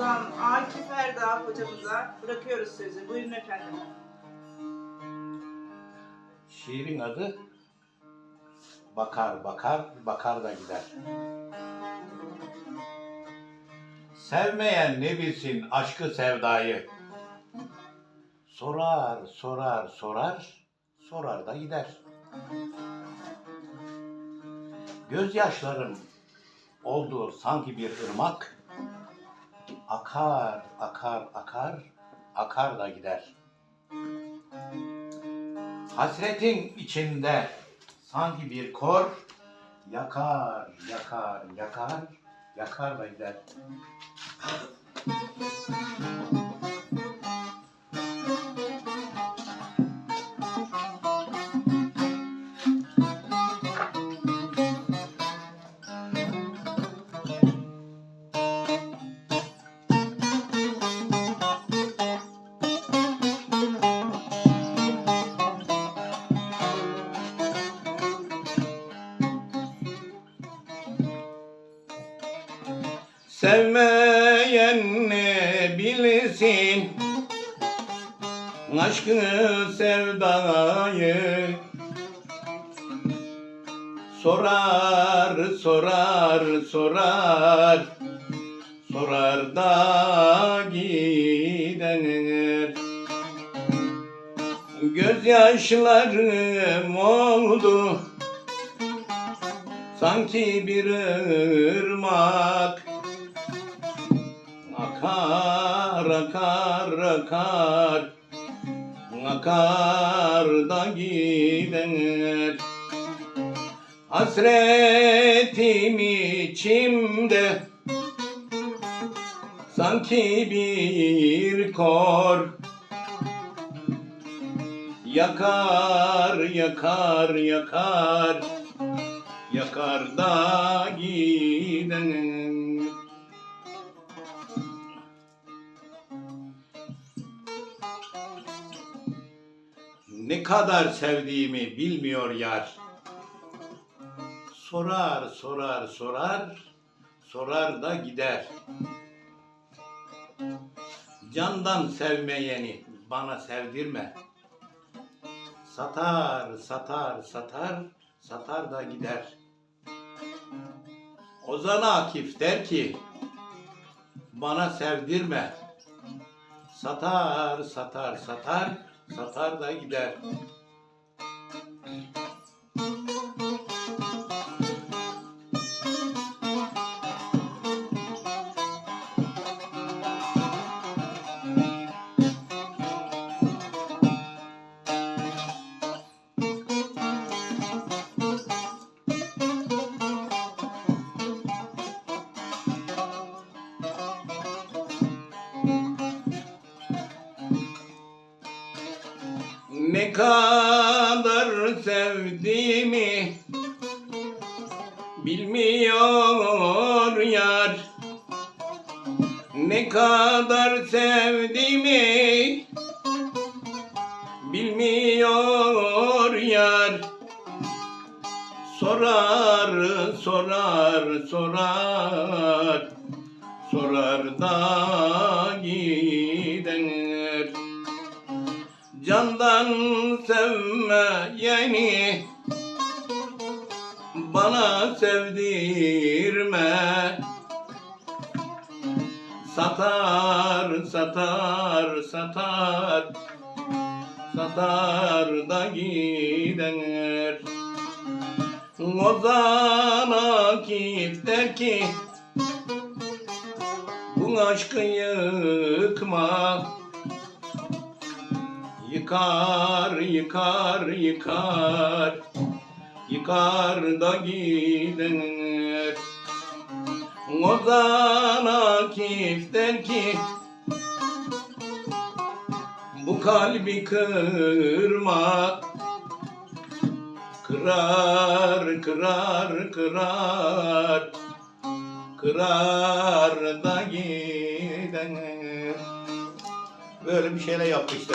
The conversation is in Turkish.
Ozan Akif Erdağ hocamıza bırakıyoruz sözü. Buyurun efendim. Şiirin adı Bakar bakar bakar da gider. Sevmeyen ne bilsin aşkı sevdayı. Sorar sorar sorar sorar da gider. Gözyaşlarım oldu sanki bir ırmak. Akar akar akar akar da gider. Hasretin içinde sanki bir kor yakar, yakar, yakar, yakar da gider. Sevmeyen ne bilsin? Aşkı sevdayı Sorar, sorar, sorar. Sorar da gidenir Gözyaşlarım oldu Sanki bir ırmak. Akar, akar, akar. Akar da gider. Hasretim içimde. Sanki bir kor. Yakar, yakar, yakar Yakar da gider Ne kadar sevdiğimi bilmiyor yar. Sorar, sorar, sorar, sorar da gider. Candan sevmeyeni bana sevdirme. Satar, satar, satar, satar da gider. Ozan Akif der ki, bana sevdirme. Satar, satar, satar, satar da gider. Ne kadar sevdiğimi bilmiyor yar. Ne kadar sevdiğimi bilmiyor yar. Sorar, sorar, sorar, sorar da gider. Candan sevmeyeni bana sevdirme. Satar, satar, satar. Satar da gider. Ozan Akif der ki Bu aşkı yıkma Yıkar, yıkar, yıkar. Yıkar da gider. Ozan Akif der ki Bu kalbi kırma Kırar, kırar, kırar. Kırar da gider Böyle bir şeyler yaptı işte.